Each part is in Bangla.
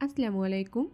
আসসালামু আলাইকুম।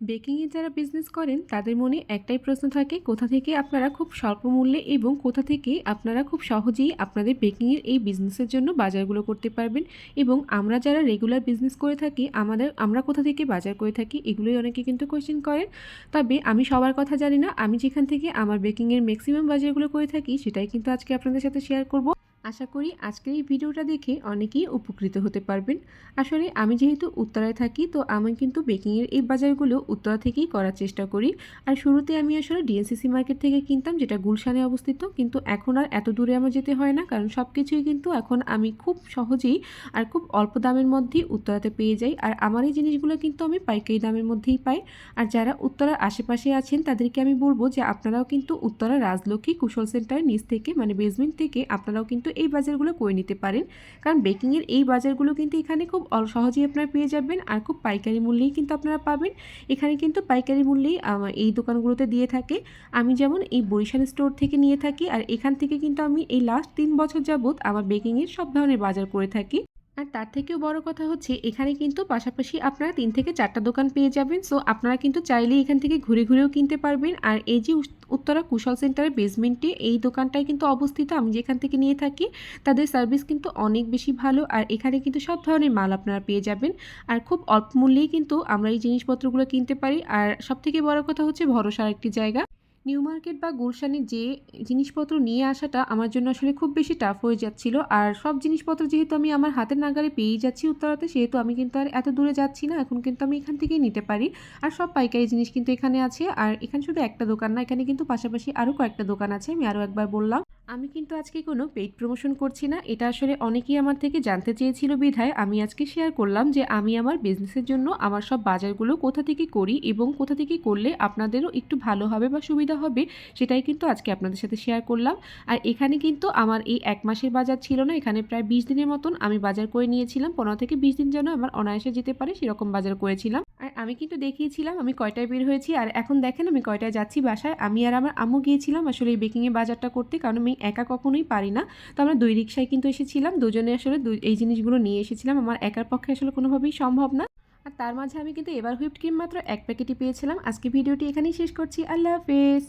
বেকিংয়ে যারা বিজনেস করেন, তাদের মনে একটাই প্রশ্ন থাকে, কোথা থেকে আপনারা খুব স্বল্প মূল্যে এবং কোথা থেকে আপনারা খুব সহজেই আপনাদের বেকিংয়ের এই বিজনেসের জন্য বাজারগুলো করতে পারবেন এবং আমরা যারা রেগুলার বিজনেস করে থাকি, আমাদের, আমরা কোথা থেকে বাজার করে থাকি, এগুলোই অনেকে কিন্তু কোয়েশ্চেন করেন। তবে আমি সবার কথা জানি না, আমি যেখান থেকে আমার বেকিংয়ের ম্যাক্সিমাম বাজারগুলো করে থাকি, সেটাই কিন্তু আজকে আপনাদের সাথে শেয়ার করব। আশা করি আজকের এই ভিডিওটা দেখে অনেকেই উপকৃত হতে পারবেন। আসলে আমি যেহেতু উত্তরায় থাকি, তো আমি কিন্তু বেকিংয়ের এই বাজারগুলো উত্তরা থেকেই করার চেষ্টা করি। আর শুরুতে আমি আসলে ডিএনসিসি মার্কেট থেকে কিনতাম, যেটা গুলশানে অবস্থিত। কিন্তু এখন আর এত দূরে আমার যেতে হয় না, কারণ সব কিছুই কিন্তু এখন আমি খুব সহজেই আর খুব অল্প দামের মধ্যেই উত্তরাতে পেয়ে যাই। আর আমার এই জিনিসগুলো কিন্তু আমি পাইকারি দামের মধ্যেই পাই। আর যারা উত্তরার আশেপাশে আছেন, তাদেরকে আমি বলব যে আপনারাও কিন্তু উত্তরা রাজলক্ষ্মী কুশল সেন্টারের নিচ থেকে মানে বেসমেন্ট থেকে, আপনারাও কিন্তু এই বাজারগুলো করে নিতে পারেন। কারণ বেকিংয়ের এই বাজারগুলো কিন্তু এখানে খুব সহজেই আপনারা পেয়ে যাবেন আর খুব পাইকারি মূল্যেই কিন্তু আপনারা পাবেন। এখানে কিন্তু পাইকারি মূল্যেই এই দোকানগুলোতে দিয়ে থাকে। আমি যেমন এই বরিশাল স্টোর থেকে নিয়ে থাকি আর এখান থেকে কিন্তু আমি এই লাস্ট তিন বছর যাবৎ আমার বেকিংয়ের সব ধরনের বাজার করে থাকি। আর তার থেকেও বড় কথা হচ্ছে, এখানে কিন্তু পাশাপাশি আপনারা তিন থেকে চারটা দোকান পেয়ে যাবেন। সো আপনারা কিন্তু চাইলেই এখান থেকে ঘুরে ঘুরেও কিনতে পারবেন। আর এই যে উত্তরা কুশল সেন্টারের বেসমেন্টে এই দোকানটায় কিন্তু অবস্থিত। আমি যেখান থেকে নিয়ে থাকি, তাদের সার্ভিস কিন্তু অনেক বেশি ভালো। আর এখানে কিন্তু সব ধরনের মাল আপনারা পেয়ে যাবেন। আর খুব অল্প মূল্যেই কিন্তু আমরা এই জিনিসপত্রগুলো কিনতে পারি। আর সবথেকে বড় কথা হচ্ছে ভরসার একটি জায়গা। নিউ মার্কেট বা গুলশানে যে জিনিসপত্র নিয়ে আসাটা আমার জন্য আসলে খুব বেশি টাফ হয়ে যাচ্ছিল। আর সব জিনিসপত্র যেহেতু আমি আমার হাতের নাগারে পেয়েই যাচ্ছি উত্তরাতে, সেহেতু আমি কিন্তু আর এত দূরে যাচ্ছি না, এখন কিন্তু আমি এখান থেকেই নিতে পারি। আর সব পাইকারি জিনিস কিন্তু এখানে আছে। আর এখানে শুধু একটা দোকান না, এখানে কিন্তু পাশাপাশি আরও কয়েকটা দোকান আছে। আমি আরও একবার বললাম। আমি কিন্তু আজকে কোনো পেইড প্রমোশন করছি না। এটা আসলে অনেকেই আমার থেকে জানতে চেয়েছিল বিধায়। আমি আজকে শেয়ার করলাম যে আমি আমার বিজনেসের জন্য আমার সব বাজারগুলো কোথা থেকে করি এবং কোথা থেকে করলে আপনাদেরও একটু ভালো হবে বা সুবিধা হবে, সেটাই কিন্তু আজকে আপনাদের সাথে শেয়ার করলাম। আর এখানে কিন্তু আমার এই এক মাসের বাজার ছিল না, এখানে প্রায় বিশ দিনের মতন আমি বাজার করে নিয়েছিলাম। পনেরো থেকে বিশ দিন যেন আমার অনায়াসে যেতে পারে, সেরকম বাজার করেছিলাম। আর আমি কিন্তু দেখিয়েছিলাম, আমি কয়টায় বের হয়েছি, আর এখন দেখেন আমি কয়টায় যাচ্ছি বাসায়। আমি আর আমার আম্মু গিয়েছিলাম আসলে এই বেকিংয়ে বাজারটা করতে, কারণ আমি একা কখনোই পারি না। তো আমরা দুই রিক্সায় কিন্তু এসেছিলাম। দুজনে আসলে এই জিনিসগুলো নিয়ে এসেছিলাম। আমার একার পক্ষে আসলে কোনোভাবেই সম্ভব না। আর তার মাঝে আমি কিন্তু এবার হুইপড ক্রিম মাত্র এক প্যাকেটই পেয়েছিলাম। আজকে ভিডিওটি এখানেই শেষ করছি। আল্লাহ হাফেজ।